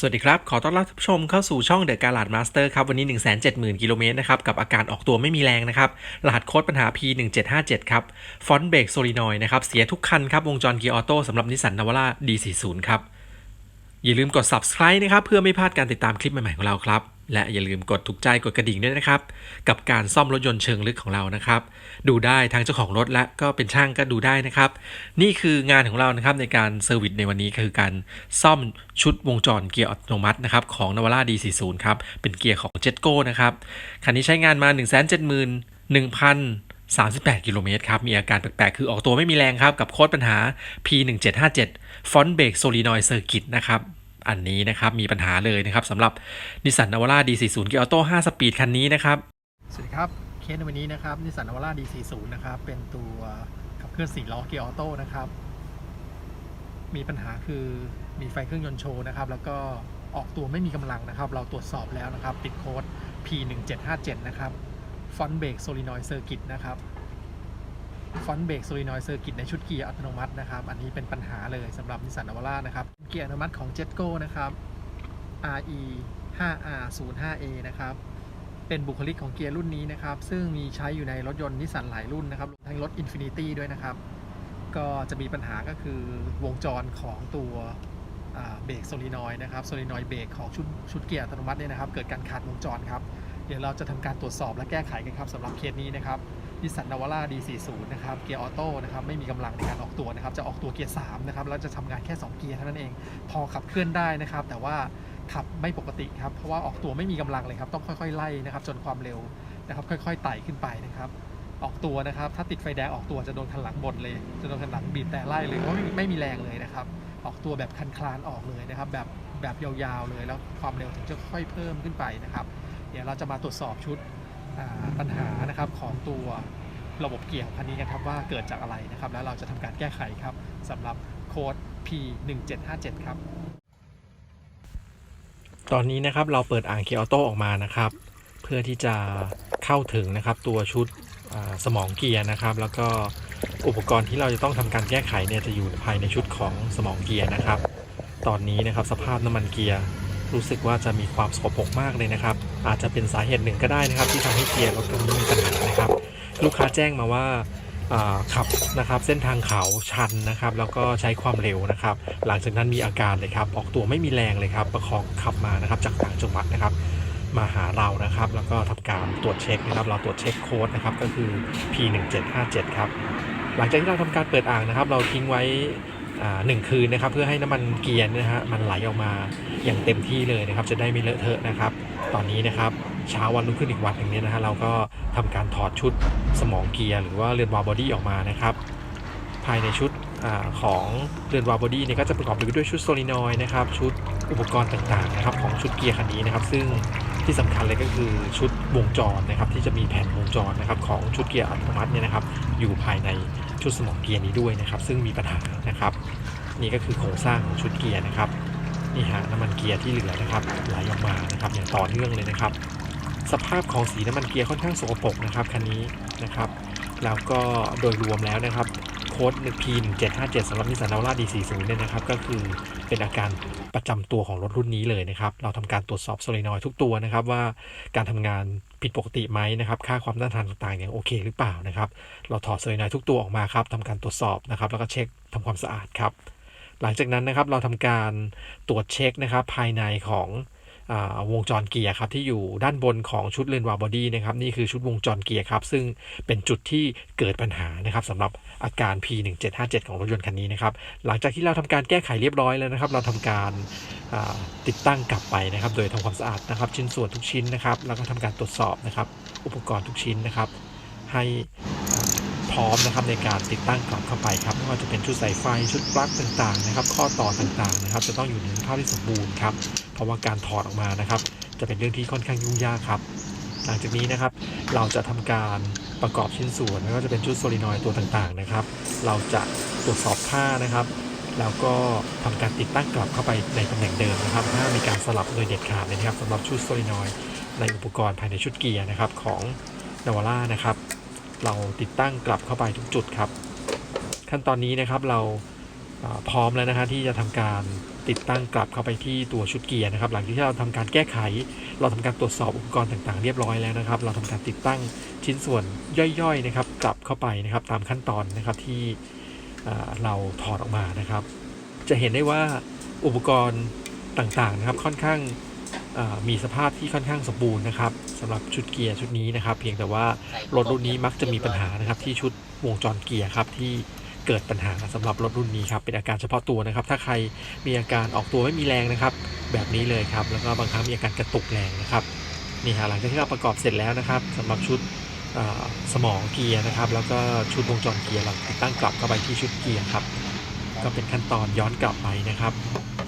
สวัสดีครับ ขอต้อนรับท่านผู้ชมเข้าสู่ช่องเดอะการ์ลาดมาสเตอร์ครับ วันนี้ 170,000 กิโลเมตรนะครับ กับอาการออกตัวไม่มีแรงนะครับรหัสโค้ดปัญหา P1757 ครับ ฟอนต์เบรกโซลินอยนะครับ เสียทุกคันครับ วงจรเกียร์ออโต้สำหรับนิสสันนาวาร่า D40 ครับ อย่าลืมกด subscribe นะครับ เพื่อไม่พลาดการติดตามคลิปใหม่ๆของเราครับ และอย่าลืมกดถูกใจกดกระดิ่งด้วยนะครับ กับการซ่อมรถยนต์เชิงลึกของเรานะครับ ดูได้ทั้งเจ้าของรถและก็เป็นช่างก็ดูได้นะครับ นี่คืองานของเรานะครับในการเซอร์วิสในวันนี้คือการซ่อมชุดวงจรเกียร์อัตโนมัตินะครับของ Navara D40 ครับเป็นเกียร์ของ Jetco นะครับคันนี้ใช้งานมา 1 7 1 1 38 กิโลเมตรครับ มีอาการแปลกๆ คือออกตัวไม่มีแรงครับ กับโค้ดปัญหา P1757 Front Brake Solenoid Circuit นะครับ อันนี้นะครับมีปัญหาเลยนะครับสำหรับ Nissan Navara D40 เกียร์ออโต้5สปีดคันนี้นะครับสวัสดีครับเคสในวันนี้นะครับนิสสันนาวาร่า D40 นะครับเป็นตัวขับเคลื่อน4ล้อเกียร์ออโต้นะครับมีปัญหาคือมีไฟเครื่องยนต์โชว์นะครับแล้วก็ออกตัวไม่มีกำลังนะครับ เราตรวจสอบแล้วนะครับ ติดโค้ด P1757 นะครับฟอนเบรกโซลินอยเซอร์กิตนะครับ ฟอนต์เบรกโซลินอยเซอร์กิตในชุดเกียร์อัตโนมัตินะครับ อันนี้เป็นปัญหาเลยสำหรับนิสสันนวาร่านะครับ เกียร์อัตโนมัติของ Jetco นะครับ RE 5R 0 5A นะครับ เป็นบุคลิกของเกียร์รุ่นนี้นะครับ ซึ่งมีใช้อยู่ในรถยนต์นิสสันหลายรุ่นนะครับรวมทั้งรถ Infinity ด้วยนะครับ ก็จะมีปัญหาก็คือวงจรของตัวเบรกโซลินอยนะครับโซลินอยเบรกของชุดชุดเกียร์อัตโนมัติเนี่ยนะครับ เกิดการขาดวงจรครับ เดี๋ยวเราจะทำการตรวจสอบและแก้ไขกันครับสำหรับเคสนี้นะครับ นิสันนาวาร่า D40 นะครับ เกียร์ออโต้นะครับ ไม่มีกำลังในการออกตัวนะครับ จะออกตัวเกียร์3นะครับ แล้วจะทำงานแค่ 2 เกียร์เท่านั้นเอง พอขับเคลื่อนได้นะครับ แต่ว่าขับไม่ปกติครับ เพราะว่าออกตัวไม่มีกำลังเลยครับ ต้องค่อยๆ ไล่นะครับ จนความเร็วนะครับ ค่อยๆ ไต่ขึ้นไปนะครับออกตัวนะครับ ถ้าติดไฟแดงออกตัวจะโดนคันหลังบดเลย จะโดนคันหลังบีบแต่ไล่เลยเพราะไม่มีไม่มีแรงเลยนะครับ ออกตัวแบบคันคลานออกเลยนะครับ แบบแบบยาวๆเลย แล้วความเร็วถึงจะค่อยเพิ่มขึ้นไปนะครับ เดี๋ยวเราจะมาตรวจสอบชุด ปัญหานะครับของตัวระบบเกียร์คันนี้กันครับว่าเกิดจากอะไรนะครับ แล้วเราจะทำการแก้ไขครับสำหรับโค้ด P1757 ครับ ตอนนี้นะครับเราเปิดอ่างเกียร์ออโต้ออกมานะครับ เพื่อที่จะเข้าถึงนะครับตัวชุดสมองเกียร์นะครับ แล้วก็อุปกรณ์ที่เราจะต้องทำการแก้ไขเนี่ยจะอยู่ภายในชุดของสมองเกียร์นะครับ ตอนนี้นะครับสภาพน้ำมันเกียร์รู้สึกว่าจะมีความสกปรกมากเลยนะครับ อาจจะเป็นสาเหตุหนึ่งก็ได้นะครับ ที่ทำให้เกียร์รถคันนี้มีปัญหานะครับ ลูกค้าแจ้งมาว่าขับนะครับเส้นทางเขาชันนะครับ แล้วก็ใช้ความเร็วนะครับ หลังจากนั้นมีอาการเลยครับ ออกตัวไม่มีแรงเลยครับ ประคองขับมานะครับจากต่างจังหวัดนะครับ มาหาเรานะครับ แล้วก็ทำการตรวจเช็คนะครับ เราตรวจเช็คโค้ดนะครับก็คือ P1757 ครับหลังจากที่เราทำการเปิดอ่างนะครับ เราทิ้งไว้ หนึ่งคืนนะครับเพื่อให้น้ำมันเกียร์นะฮะมันไหลออกมาอย่างเต็มที่เลยนะครับ จะได้ไม่เลอะเทอะนะครับ ตอนนี้นะครับเช้าวันรุ่งขึ้นอีกวันหนึ่งเนี่ยนะฮะเราก็ทำการถอดชุดสมองเกียร์หรือว่าเรือนวาบอดี้ออกมานะครับ ภายในชุดอของเรือนวาบอดี้เนี่ยก็จะประกอบไปด้วยชุดโซลินอยด์นะครับชุดอุปกรณ์ต่างๆนะครับของชุดเกียร์คันนี้นะครับ ซึ่ง ที่สำคัญเลยก็คือชุดวงจรนะครับที่จะมีแผ่นวงจรนะครับของชุดเกียร์อัตโนมัติเนี่ยนะครับอยู่ภายในชุดสมองเกียร์นี้ด้วยนะครับ ซึ่งมีปัญหานะครับ นี่ก็คือโครงสร้างของชุดเกียร์นะครับนี่ฮะน้ำมันเกียร์ที่เหลือนะครับไหลออกมานะครับอย่างต่อเนื่องเลยนะครับ สภาพของสีน้ำมันเกียร์ค่อนข้างสกปรกนะครับคันนี้นะครับ แล้วก็โดยรวมแล้วนะครับ ค้ด P1757 สำหรับนิสสันนาวาร่า D40 เนี่ยนะครับ ก็คือเป็นอาการประจำตัวของรถรุ่นนี้เลยนะครับ เราทำการตรวจสอบโซลินอยทุกตัวนะครับ ว่าการทำงานผิดปกติไหมนะครับ ค่าความต้านทานต่างๆเนี่ยโอเคหรือเปล่านะครับ เราถอดโซลินอยทุกตัวออกมาครับทำการตรวจสอบนะครับ แล้วก็เช็คทำความสะอาดครับ หลังจากนั้นนะครับเราทำการตรวจเช็คนะครับ ภายในของ วงจรเกียร์ครับที่อยู่ด้านบนของชุดเลนวาบอดี้นะครับนี่คือชุดวงจรเกียร์ครับซึ่งเป็นจุดที่เกิดปัญหานะครับสำหรับอาการ P1757 ของรถยนต์คันนี้นะครับหลังจากที่เราทำการแก้ไขเรียบร้อยแล้วนะครับ เราทำการติดตั้งกลับไปนะครับ โดยทำความสะอาดนะครับ ชิ้นส่วนทุกชิ้นนะครับ แล้วก็ทำการตรวจสอบนะครับ อุปกรณ์ทุกชิ้นนะครับ ให้ ร้อมนะครับในการติดตั้งกลับเข้าไปครับไม่ว่าจะเป็นชุดสายไฟชุดปลั๊กต่างๆนะครับ ข้อต่อต่างๆนะครับ จะต้องอยู่ในสภาพที่สมบูรณ์ครับเพราะว่าการถอดออกมานะครับ จะเป็นเรื่องที่ค่อนข้างยุ่งยากครับ หลังจากนี้นะครับ เราจะทำการประกอบชิ้นส่วนไม่ว่าจะเป็นชุดโซลินอยตัวต่างๆนะครับ เราจะตรวจสอบค่านะครับแล้วก็ทำการติดตั้งกลับเข้าไปในตำแหน่งเดิมนะครับห้ามีการสลับโดยเด็ดขาดเลยนะครับสำหรับชุดโซลินอยในอุปกรณ์ภายในชุดเกียร์นะครับของนาวาร่านะครับ เราติดตั้งกลับเข้าไปทุกจุดครับ ขั้นตอนนี้นะครับเราพร้อมแล้วนะฮะที่จะทำการติดตั้งกลับเข้าไปที่ตัวชุดเกียร์นะครับ หลังจากที่เราทำการแก้ไข เราทำการตรวจสอบอุปกรณ์ต่างๆ เรียบร้อยแล้วนะครับ เราทำการติดตั้งชิ้นส่วนย่อยๆนะครับ กลับเข้าไปนะครับ ตามขั้นตอนนะครับที่เราถอดออกมานะครับ จะเห็นได้ว่าอุปกรณ์ต่างๆนะครับค่อนข้าง มีสภาพที่ค่อนข้างสมบูรณ์นะครับสำหรับชุดเกียร์ชุดนี้นะครับ เพียงแต่ว่ารถรุ่นนี้มักจะมีปัญหานะครับ ที่ชุดวงจรเกียร์ครับที่เกิดปัญหาสำหรับรถรุ่นนี้ครับเป็นอาการเฉพาะตัวนะครับ ถ้าใครมีอาการออกตัวไม่มีแรงนะครับ แบบนี้เลยครับ แล้วก็บางครั้งมีอาการกระตุกแรงนะครับนี่ฮะหลังจากที่เราประกอบเสร็จแล้วนะครับสำหรับชุดสมองเกียร์นะครับ แล้วก็ชุดวงจรเกียร์เราติดตั้งกลับเข้าไปที่ชุดเกียร์ครับก็เป็นขั้นตอนย้อนกลับไปนะครับ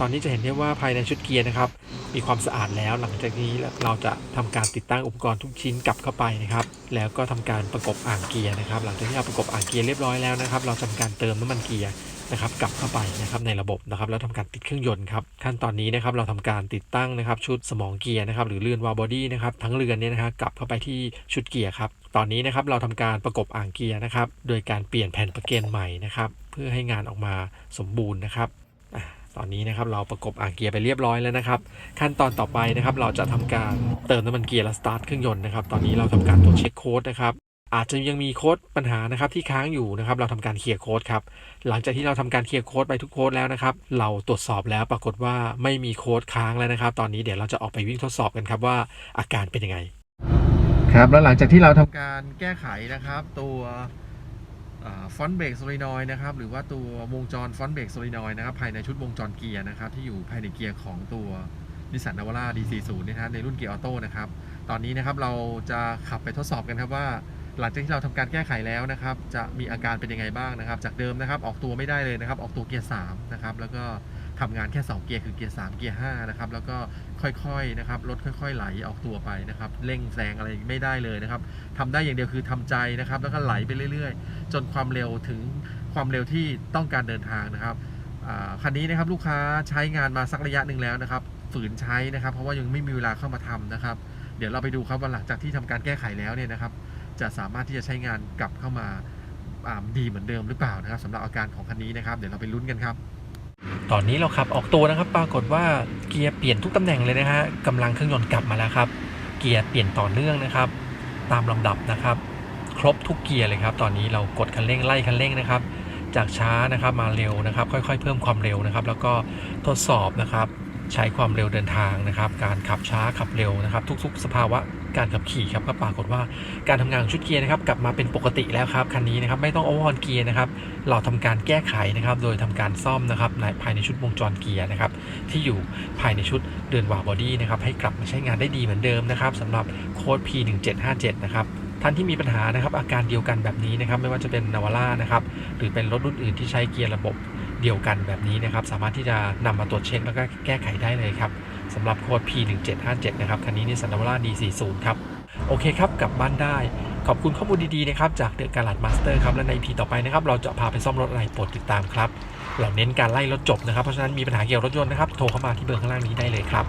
ตอนนี้จะเห็นได้ว่าภายในชุดเกียร์นะครับ มีความสะอาดแล้วหลังจากนี้เราจะทำการติดตั้งอุปกรณ์ทุกชิ้นกลับเข้าไปนะครับ แล้วก็ทำการประกบอ่างเกียร์นะครับ หลังจากที่เราประกบอ่างเกียร์เรียบร้อยแล้วนะครับ เราทำการเติมน้ำมันเกียร์นะครับกลับเข้าไปนะครับในระบบนะครับแล้วทำการติดเครื่องยนต์ครับขั้นตอนนี้นะครับเราทำการติดตั้งนะครับชุดสมองเกียร์นะครับหรือเรือนวาล์บอดี้นะครับทั้งเรือนเนี่ยนะครับกลับเข้าไปที่ชุดเกียร์ครับตอนนี้นะครับเราทำการประกบอ่างเกียร์นะครับโดยการเปลี่ยนแผ่นประเกนใหม่นะครับเพื่อให้งานออกมาสมบูรณ์นะครับ ตอนนี้นะครับเราประกบอ่างเกียร์ไปเรียบร้อยแล้วนะครับ ขั้นตอนต่อไปนะครับ เราจะทำการเติมน้ำมันเกียร์และสตาร์ทเครื่องยนต์นะครับ ตอนนี้เราทำการตรวจเช็คโค้ดนะครับอาจจะยังมีโค้ดปัญหานะครับที่ค้างอยู่นะครับ เราทำการเคลียร์โค้ดครับหลังจากที่เราทำการเคลียร์โค้ดไปทุกโค้ดแล้วนะครับ เราตรวจสอบแล้วปรากฏว่าไม่มีโค้ดค้างแล้วนะครับ ตอนนี้เดี๋ยวเราจะออกไปวิ่งทดสอบกันครับว่าอาการเป็นยังไง ครับแล้วหลังจากที่เราทำการแก้ไขนะครับ ตัว ฟอนต์เบรกโซลินอยนะครับหรือว่าตัววงจรฟอนต์เบรกโซลินอยนะครับภายในชุดวงจรเกียร์นะครับที่อยู่ภายในเกียร์ของตัวนิสสันนาวาร่า D40 นะฮะในรุ่นเกียร์ออโต้นะครับตอนนี้นะครับเราจะขับไปทดสอบกันครับว่า หลังจากที่เราทำการแก้ไขแล้วนะครับ จะมีอาการเป็นยังไงบ้างนะครับ จากเดิมนะครับออกตัวไม่ได้เลยนะครับ ออกตัวเกียร์3นะครับแล้วก็ ทำงานแค่ 2 เกียร์คือเกียร์3เกียร์5นะครับแล้วก็ค่อยๆนะครับรถค่อย ๆ ไหลออกตัวไปนะครับเร่งแซงอะไรไม่ได้เลยนะครับทำได้อย่างเดียวคือทำใจนะครับ แล้วก็ไหลไปเรื่อย ๆ จนความเร็วถึงความเร็วที่ต้องการเดินทางนะครับคันนี้นะครับลูกค้าใช้งานมาสักระยะหนึ่งแล้วนะครับ ฝืนใช้นะครับ เพราะว่ายังไม่มีเวลาเข้ามาทำนะครับ เดี๋ยวเราไปดูครับว่าหลังจากที่ทำการแก้ไขแล้วเนี่ยนะครับ จะสามารถที่จะใช้งานกลับเข้ามาดีเหมือนเดิมหรือเปล่านะครับสำหรับอาการของคันนี้นะครับ เดี๋ยวเราไปลุ้นกันครับ ตอนนี้เราขับออกตัวนะครับ ปรากฏว่าเกียร์เปลี่ยนทุกตำแหน่งเลยนะฮะกำลังเครื่องยนต์กลับมาแล้วครับ เกียร์เปลี่ยนต่อเนื่องนะครับ ตามลำดับนะครับ ครบทุกเกียร์เลยครับ ตอนนี้เรากดคันเร่งไล่คันเร่งนะครับ จากช้านะครับมาเร็วนะครับ ค่อยๆ เพิ่มความเร็วนะครับ แล้วก็ทดสอบนะครับ ใช้ความเร็วเดินทางนะครับ การขับช้าขับเร็วนะครับ ทุก ๆ สภาวะ การขับขี่ครับก็ปรากฏว่าการทำงานของชุดเกียร์นะครับกลับมาเป็นปกติแล้วครับคันนี้นะครับไม่ต้องโอเวอร์ฮอลเกียร์นะครับเราทำการแก้ไขนะครับโดยทำการซ่อมนะครับในภายในชุดวงจรเกียร์นะครับที่อยู่ภายในชุดเดือนวาวบอดี้นะครับให้กลับมาใช้งานได้ดีเหมือนเดิมนะครับสำหรับโค้ด P1757 นะครับท่านที่มีปัญหานะครับอาการเดียวกันแบบนี้นะครับไม่ว่าจะเป็นนาวาร่านะครับหรือเป็นรถรุ่นอื่นที่ใช้เกียร์ระบบเดียวกันแบบนี้นะครับ สามารถที่จะนำมาตรวจเช็คแล้วก็แก้ไขได้เลยครับ สำหรับโค้ด P1757 นะครับ คันนี้นิสสันนาวาร่า D40 ครับ โอเคครับ กลับบ้านได้ ขอบคุณข้อมูลดี ๆ นะครับ จากเดอะการ์ลัดมาสเตอร์ครับ และใน EP ต่อไปนะครับ เราจะพาไปซ่อมรถอะไรโปรดติดตามครับ เราเน้นการไล่รถจบนะครับ เพราะฉะนั้นมีปัญหาเกี่ยวกับรถยนต์นะครับ โทรเข้ามาที่เบอร์ข้างล่างนี้ได้เลยครับ